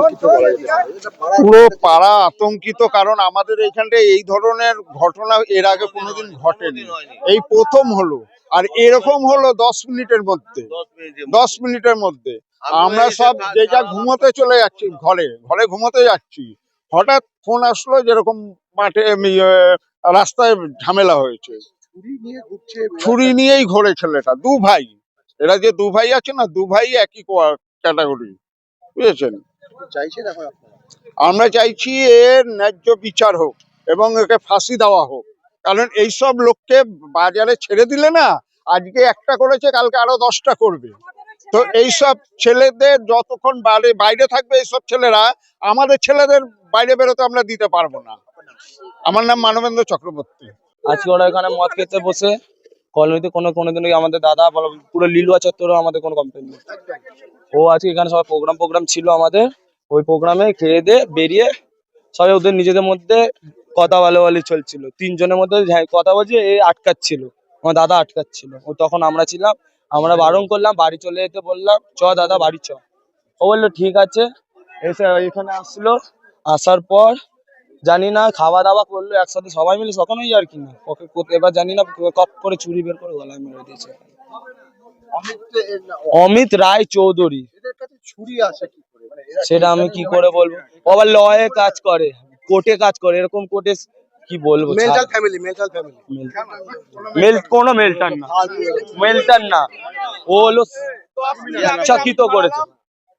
আতঙ্কিত বলা যেতে পারে। পুরো পাড়া আতঙ্কিত কারণ আমাদের এইখানটায় এই ধরনের ঘটনা এর আগে কোনোদিন ঘটেনি। এই প্রথম হলো আর এরকম হলো দশ মিনিটের মধ্যে। দশ মিনিটের মধ্যে। আমরা সব যে যা ঘুমোতে চলে যাচ্ছি ঘরে ঘরে ঘুমোতে যাচ্ছি হঠাৎ ফোন আসলো যেরকম মাঠে ইয়ে, রাস্তায় ঝামেলা হয়েছে। ছুরি ছুরি নিয়েই ঘোরে ছেলেটা দু ভাই। এরা যে দু ভাই আছে না দু ভাই একই ক্যাটাগরি বুঝেছেন? চাইছেন এখন আমরা চাইছি এর ন্যায্য বিচার হোক এবং একে ফাঁসি দেওয়া হোক। কারণ এইসব লোককে বাজারে ছেড়ে দিলে না আজকে একটা করেছে কালকে আরও দশটা করবে। তো এইসব ছেলেদের যতক্ষণ বাইরে বাইরে থাকবে এইসব ছেলেরা আমাদের ছেলেদের বাইরে বেরোতে আমরা দিতে পারব না। আমার নাম মানবেন্দ্র চক্রবর্তী। আজকে ওরা এখানে মদ খেতে বসে কলোনিতে কোনো কোনোদিন আমাদের দাদা বলো পুরো লিলুয়া চত্বরেও আমাদের কোনো কমপ্লেন নেই। ও আজকে এখানে সবাই প্রোগ্রাম প্রোগ্রাম ছিল আমাদের। ওই প্রোগ্রামে খেয়ে দিয়ে বেরিয়ে সবাই ওদের নিজেদের মধ্যে কথা বলে বলে চলছিল। তিনজনের মধ্যে হ্যাঁ, কথা বলছে এ আটকাচ্ছিল। আমার দাদা আটকাচ্ছিল। ও তখন আমরা ছিলাম আমরা বারণ করলাম বাড়ি চলে যেতে বললাম চ দাদা বাড়ি চ। ও বলল ঠিক আছে। এসে এখানে আসলো। আসার পর জানি না খাওয়া দাওয়া করল একসাথে সবাই মিলে সকলেই আর কি না। ওকে এবার জানি না কপ করে চুরি বের করে গলায় মেরে দিয়েছে। অমিত রায় চৌধুরী ছুরি এরা সেটা আমি কি করে বলব? আবার লয়ে কাজ করে কোর্টে কাজ করে এরকম কোর্টে কি বলব? Mental family mental family mail কোনো? মেলটার না। মেলটার না। ও হলো ইচ্ছাকৃত করেছে।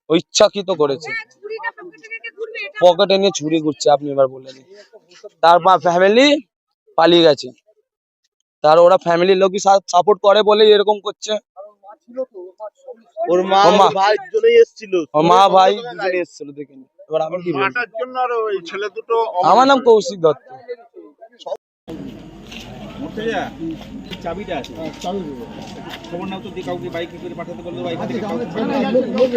ও ইচ্ছাকৃত করেছে। পকেটে নিয়ে ছুরি ঘুরছে আপনি এবার বলে দিন। তার ফ্যামিলি পালিয়ে গেছে। তার ওরা ফ্যামিলির লোকই সাপোর্ট করে বলেই এরকম করছে। ওর মা মা। ভাই দুজনেই এসেছিল। ওর মা ভাই দুজনে এসেছিল দেখে এবার আমি কি বলব? জন্য আর ওই ছেলে দুটো আমার নাম কৌশিক দত্ত। চাবিটা আছে। খবর নাও তো দিয়ে কাউকে বাইক করে পাঠাতে বলল বাইক থেকে কাউকে ওই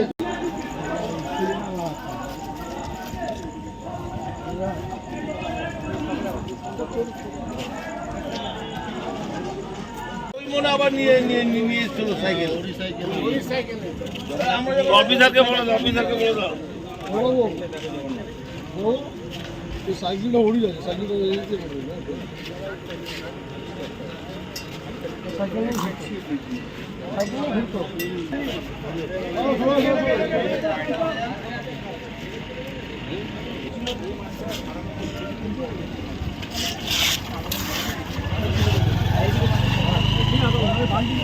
মনে আবার নিয়ে নিয়ে নিয়ে নিয়ে এসেছিল সাইকেল। অফিসারকে বলে দাও অফিসারকে বলে দাও। সাইকেলটা উড়ে যাচ্ছে সাইকেলটা সাইকেল